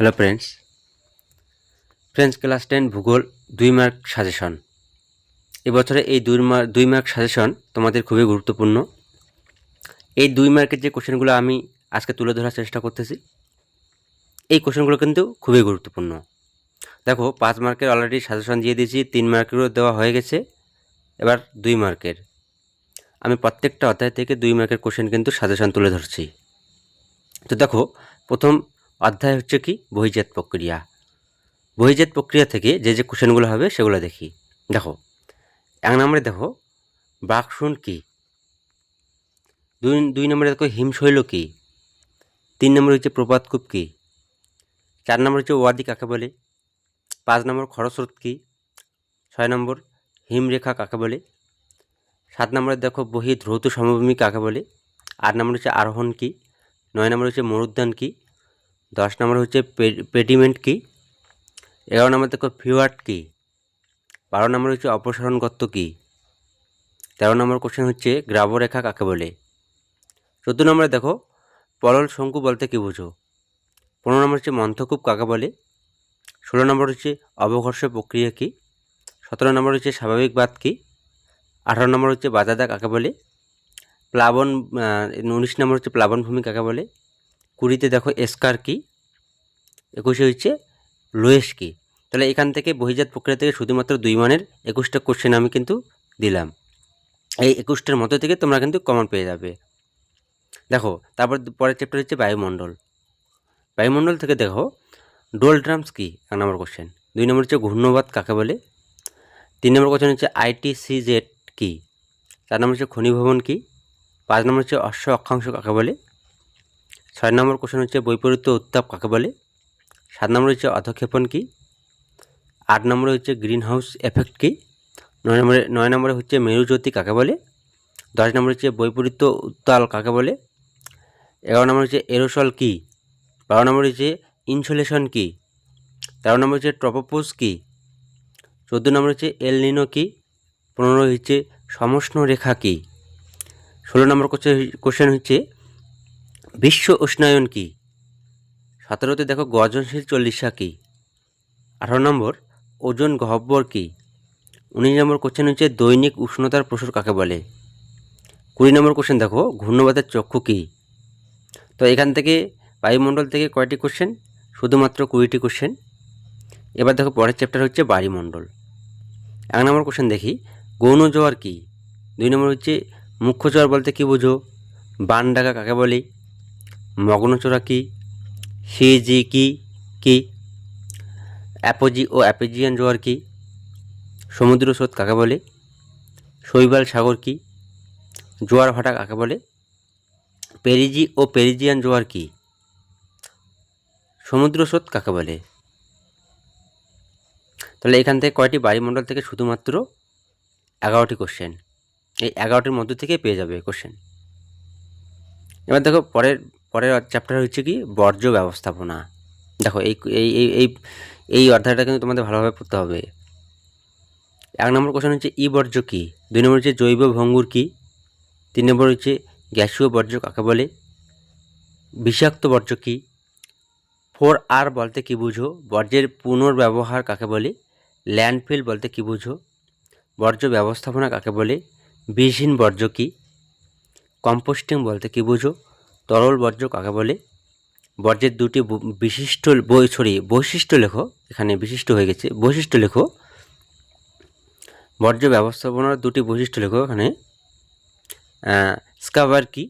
Hello friends friends class ten ভূগোল, দুই mark suggestion এবছরে এই দুই মার্ক দুই মার্ক সাজেশন তোমাদের খুবই গুরুত্বপূর্ণ। এই দুই মার্কের যে কোশ্চেনগুলো আমি আজকে তুলে ধরার চেষ্টা করতেছি, এই কোশ্চেনগুলো কিন্তু খুবই গুরুত্বপূর্ণ। দেখো, পাঁচ মার্কের অলরেডি সাজেশন দিয়ে দিয়েছি, তিন মার্কেরও দেওয়া হয়ে গেছে, এবার দুই মার্কের আমি প্রত্যেকটা অধ্যায় থেকে দুই মার্কের কোশ্চেন কিন্তু সাজেশন তুলে ধরছি। তো দেখো, প্রথম অধ্যায় হচ্ছে কি? বহিজাত প্রক্রিয়া। বহিজাত প্রক্রিয়া থেকে যে যে কোশ্চেনগুলো হবে সেগুলো দেখি। দেখো, এক নম্বরে দেখো বাকশুন কি? দুই দুই নম্বরে দেখো, হিমশৈল কি? তিন নম্বর হচ্ছে প্রপাতকূপ কি? চার নম্বর হচ্ছে ওয়াদি কাকে বলে? পাঁচ নম্বর খরস্রোত কি? ছয় নম্বর হিমরেখা কাকে বলে? সাত নম্বরে দেখো বহি ধ্রৌত সমভূমি কাকে বলে? আট নম্বর হচ্ছে আরোহণ কি? নয় নম্বর হচ্ছে মরুদ্যান কি? দশ নম্বর হচ্ছে পেডিমেন্ট কি? এগারো নম্বর দেখো ফিওয়ার্ড কি? বারো নম্বর হচ্ছে অপসারণ গর্ত কি? তেরো নম্বর কোশ্চেন হচ্ছে গ্রাবরেখা কাকে বলে? চোদ্দ নম্বরে দেখো, পলল শঙ্কু বলতে কী বুঝো? পনেরো নম্বর হচ্ছে মন্থকূপ কাকে বলে? ষোলো নম্বর হচ্ছে অবঘর্ষ প্রক্রিয়া কী? সতেরো নম্বর হচ্ছে স্বাভাবিক বাদ কী? আঠারো নম্বর হচ্ছে বাজাদা কাকে বলে? প্লাবন উনিশ নম্বর হচ্ছে প্লাবনভূমি কাকে বলে? কুড়িতে দেখো এসকার কি? একুশে হচ্ছে লোয়েস কি? তাহলে এখান থেকে বহিজাত প্রক্রিয়া থেকে শুধুমাত্র দুই মানের একুশটা কোশ্চেন আমি কিন্তু দিলাম। এই একুশটার মতো থেকে তোমরা কিন্তু কমন পেয়ে যাবে। দেখো, তারপর পরের চ্যাপ্টার হচ্ছে বায়ুমণ্ডল। বায়ুমণ্ডল থেকে দেখো ডোল ড্রামস কি? এক নম্বর কোশ্চেন দুই নম্বর হচ্ছে ঘূর্ণবাদ কাকে বলে? তিন নম্বর কোশ্চেন হচ্ছে আইটিসিজেড কি? চার নম্বর হচ্ছে খনিভবন কি? পাঁচ নম্বর হচ্ছে অশ্ব অক্ষাংশ কাকে বলে? ছয় নম্বর কোশ্চেন হচ্ছে বৈপরীত্য উত্তাপ কাকে বলে? সাত নম্বর হচ্ছে, অধক্ষেপণ কী? আট নম্বরে হচ্ছে গ্রিন হাউস এফেক্ট কী? নয় নম্বরে নয় নম্বরে হচ্ছে, মেরুজ্যোতি কাকে বলে? দশ নম্বর হচ্ছে বৈপরীত্য উত্তাল কাকে বলে? এগারো নম্বর হচ্ছে এরোসল কি? বারো নম্বর হচ্ছে ইনসুলেশন কী? তেরো নম্বর হচ্ছে ট্রপোপোজ কী? চোদ্দ নম্বর হচ্ছে এল নিনো কি? পনেরো হচ্ছে সমষ্ণ রেখা কী? ষোলো নম্বর কোশ্চেন হচ্ছে বিশ্ব উষ্ণায়ন কি? সতেরোতে দেখো গজনশীল চল্লিশা কি? আঠারো নম্বর, ওজন গহ্বর কি? উনিশ নম্বর কোশ্চেন হচ্ছে দৈনিক উষ্ণতার প্রসর কাকে বলে? কুড়ি নম্বর কোশ্চেন দেখো ঘূর্ণবাদের চক্ষু কী? তো এখান থেকে বায়ুমণ্ডল থেকে কয়টি কোশ্চেন শুধুমাত্র কুড়িটি কোশ্চেন এবার দেখো পরের চ্যাপ্টার হচ্ছে বায়ুমণ্ডল। এক নম্বর কোশ্চেন দেখি, গৌণ জোয়ার কী? দুই নম্বর হচ্ছে মুখ্য জোয়ার বলতে কী বুঝো? বান ডাকা কাকে বলে? মগ্নচোরা কী? সিজি কি? কি? অ্যাপোজি ও অ্যাপেজিয়ান জোয়ার কি? সমুদ্র স্রোত কাকে বলে? শৈবাল সাগর কি? জোয়ার ভাটা কাকে বলে? পেরিজি ও পেরিজিয়ান জোয়ার কি? সমুদ্র স্রোত কাকে বলে? তাহলে এখান থেকে কয়টি বায়ুমণ্ডল থেকে শুধুমাত্র এগারোটি কোশ্চেন এই এগারোটির মধ্য থেকে পেয়ে যাবে কোশ্চেন এবার দেখো পরের পরের চ্যাপ্টার হচ্ছে কি, বর্জ্য ব্যবস্থাপনা। দেখো, এই এই এই এই অধ্যায়টা কিন্তু তোমাদের ভালোভাবে পড়তে হবে। এক নম্বর কোশ্চেন হচ্ছে, ই বর্জ্য কী? দুই নম্বর হচ্ছে, জৈব ভঙ্গুর কী? তিন নম্বর হচ্ছে, গ্যাসীয় বর্জ্য কাকে বলে? বিষাক্ত বর্জ্য কী? ফোর আর বলতে কী বুঝো? বর্জ্যের পুনর্ব্যবহার কাকে বলে? ল্যান্ডফিল বলতে কী বুঝো? বর্জ্য ব্যবস্থাপনা কাকে বলে? বিষহীন বর্জ্য কী? কম্পোস্টিং বলতে কী বুঝো? তরল বর্জ্য কাকে বলে? বর্জ্যের দুটি বিশিষ্ট বই সরি বৈশিষ্ট্য লেখো, এখানে বিশিষ্ট হয়ে গেছে। বৈশিষ্ট্য লেখো, বর্জ্য ব্যবস্থাপনার দুটি বৈশিষ্ট্য লেখো এখানে। স্কাবার কি?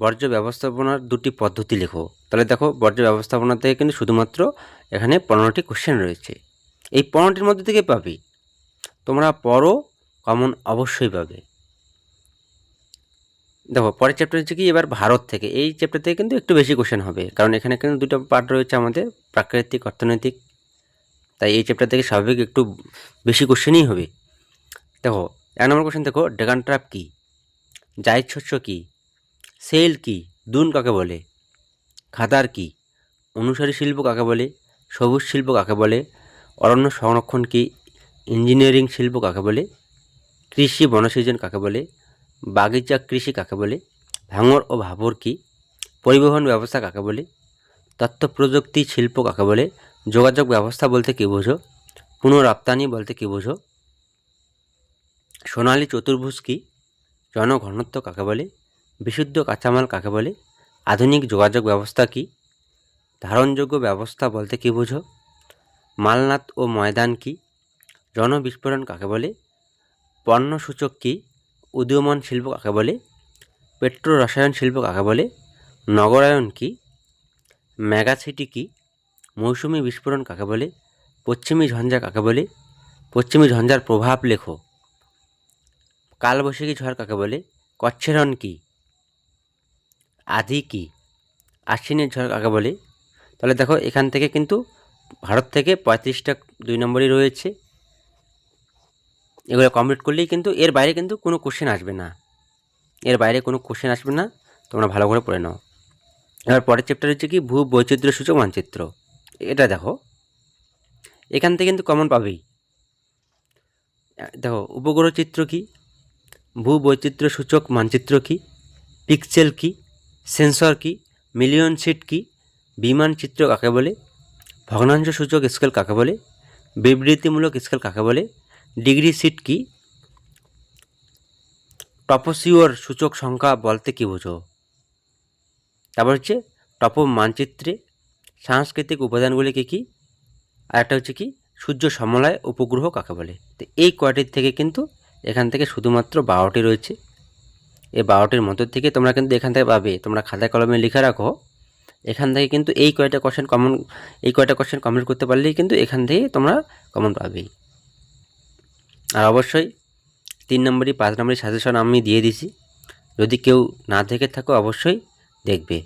বর্জ্য ব্যবস্থাপনার দুটি পদ্ধতি লেখো। তাহলে দেখো, বর্জ্য ব্যবস্থাপনা থেকে কিন্তু শুধুমাত্র এখানে পনেরোটি কোশ্চেন রয়েছে। এই পনেরোটির মধ্যে থেকে পাবি। তোমরা পড়ো, কমন অবশ্যই পাবে। দেখো, পরের চ্যাপ্টার হচ্ছে কি, এবার ভারত থেকে। এই চ্যাপ্টার থেকে কিন্তু একটু বেশি কোশ্চেন হবে, কারণ এখানে কিন্তু দুটো পার্ট রয়েছে আমাদের, প্রাকৃতিক, অর্থনৈতিক। তাই এই চ্যাপ্টার থেকে স্বাভাবিক একটু বেশি কোশ্চেনই হবে। দেখো, এক নম্বর কোশ্চেন দেখো ড্রাগন ট্র্যাপ কী? জায়দ শস্য কী? সেল কী? দুন কাকে বলে? খাতার কী? অনুসারী শিল্প কাকে বলে? সবুজ শিল্প কাকে বলে? অরণ্য সংরক্ষণ কী? ইঞ্জিনিয়ারিং শিল্প কাকে বলে? কৃষি বনসৃজন কাকে বলে? বাগিচা কৃষি কাকে বলে, ভাঙর ও ভাবর কী, পরিবহন ব্যবস্থা কাকে বলে, তথ্য প্রযুক্তি শিল্প কাকে বলে, যোগাযোগ ব্যবস্থা বলতে কী বোঝো পুনঃরপ্তানি বলতে কী বোঝো, সোনালী চতুর্ভুজ কী, জনঘনত্ব কাকে বলে, বিশুদ্ধ কাঁচামাল কাকে বলে, আধুনিক যোগাযোগ ব্যবস্থা কী, ধারণযোগ্য ব্যবস্থা বলতে কী বোঝো, মালনাথ ও ময়দান কী জনবিস্ফোরণ কাকে বলে, পণ্যসূচক কী উদীয়মান শিল্প কাকে বলে? পেট্রো রসায়ন শিল্প কাকে বলে? নগরায়ন কী? মেগাসিটি কী? মৌসুমি বিস্ফোরণ কাকে বলে? পশ্চিমী ঝঞ্ঝা কাকে বলে? পশ্চিমী ঝঞ্ঝার প্রভাব লেখো। কালবৈশাখী ঝড় কাকে বলে? কচ্ছেরণ কী? আদি কী? আশ্বিনের ঝড় কাকে বলে? তাহলে দেখো এখান থেকে কিন্তু ভারত থেকে পঁয়ত্রিশটা দুই নম্বরই রয়েছে। এগুলো কমপ্লিট করলেই কিন্তু এর বাইরে কিন্তু কোনো কোশ্চেন আসবে না। এর বাইরে কোনো কোশ্চেন আসবে না, তোমরা ভালো করে পড়ে নাও। এবার পরের চ্যাপ্টার হচ্ছে কি, ভূ বৈচিত্র্য সূচক মানচিত্র। এটা দেখো। এখান থেকে কিন্তু কমন পাবেই। দেখো, উপগ্রহ চিত্র কী? ভূ বৈচিত্র্য সূচক মানচিত্র কী? পিক্সেল কি? সেন্সর কি? মিলিয়ন সিট কি? বিমান চিত্র কাকে বলে? ভগ্নাংশ সূচক স্কেল কাকে বলে? বিবৃতিমূলক স্কেল কাকে বলে? ডিগ্রি সিট কী? টপোসিওর সূচক সংখ্যা বলতে কী বোঝো? তারপর হচ্ছে টপ মানচিত্রে সাংস্কৃতিক উপাদানগুলি কী কী? আর একটা হচ্ছে কি সূর্য সমলয় উপগ্রহ কাকে বলে? তো এই কয়টির থেকে কিন্তু এখান থেকে শুধুমাত্র বারোটি রয়েছে। এই বারোটির মধ্যে থেকে তোমরা কিন্তু এখান থেকে পাবে। তোমরা খাতায় কলমে লিখে রাখো। এখান থেকে কিন্তু এই কয়টা কোশ্চেন কমন এই কয়টা কোশ্চেন কমপ্লিট করতে পারলেই কিন্তু এখান থেকে তোমরা কমন পাবেই। আর অবশ্যই তিন নম্বরই, পাঁচ নম্বরই সাজেশন আমি দিয়ে দিছি যদি কেউ না দেখে থাকো, অবশ্যই দেখবে।